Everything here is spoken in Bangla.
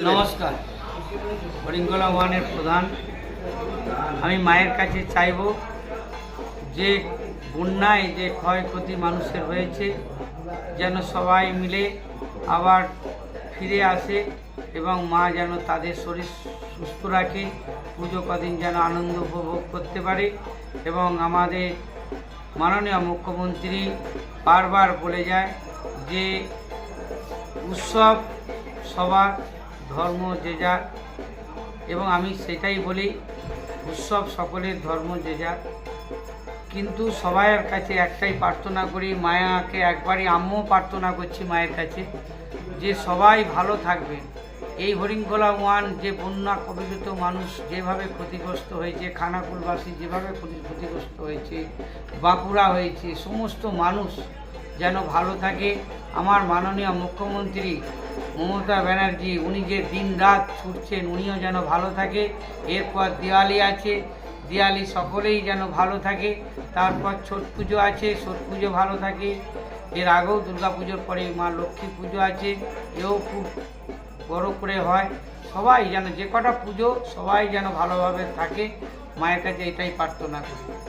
নমস্কার। হরিঙ্গলা ওয়ানের প্রধান। আমি মায়ের কাছে চাইব যে বন্যায় যে ক্ষয়ক্ষতি মানুষের হয়েছে, যেন সবাই মিলে আবার ফিরে আসে এবং মা যেন তাদের শরীর সুস্থ রাখে পুজো কদিন যেন আনন্দ উপভোগ করতে পারে এবং আমাদের মাননীয় মুখ্যমন্ত্রী বারবার বলে যায় যে উৎসব সবার ধর্ম যে যার এবং আমি সেটাই বলি, উৎসব সকলের ধর্ম যে যার কিন্তু সবাইয়ের কাছে একটাই প্রার্থনা করি, মায়াকে একবারই আমিও প্রার্থনা করছি মায়ের কাছে, যে সবাই ভালো থাকবে। এই হরিঙ্গলা ওয়ান, যে বন্যা কবিলিত মানুষ যেভাবে ক্ষতিগ্রস্ত হয়েছে, খানাকুলবাসী যেভাবে ক্ষতি- ক্ষতিগ্রস্ত হয়েছে, বাঁকুড়া হয়েছে, সমস্ত মানুষ যেন ভালো থাকে। আমার মাননীয় মুখ্যমন্ত্রী মমতা ব্যানার্জি, উনি যে দিন রাত ছুটছেন, উনিও যেন ভালো থাকে। এরপর দিওয়ালি আছে, দিওয়ালি সকলেই যেন ভালো থাকে। তারপর ছট পুজো আছে, ছট পুজো ভালো থাকে। এর আগেও দুর্গা পুজোর পরে মা লক্ষ্মী পুজো আছে, এও খুব বড় করে হয়। সবাই যেন, যে কটা পুজো সবাই যেন ভালোভাবে থাকে। মায়ের কাছে এটাই প্রার্থনা করি।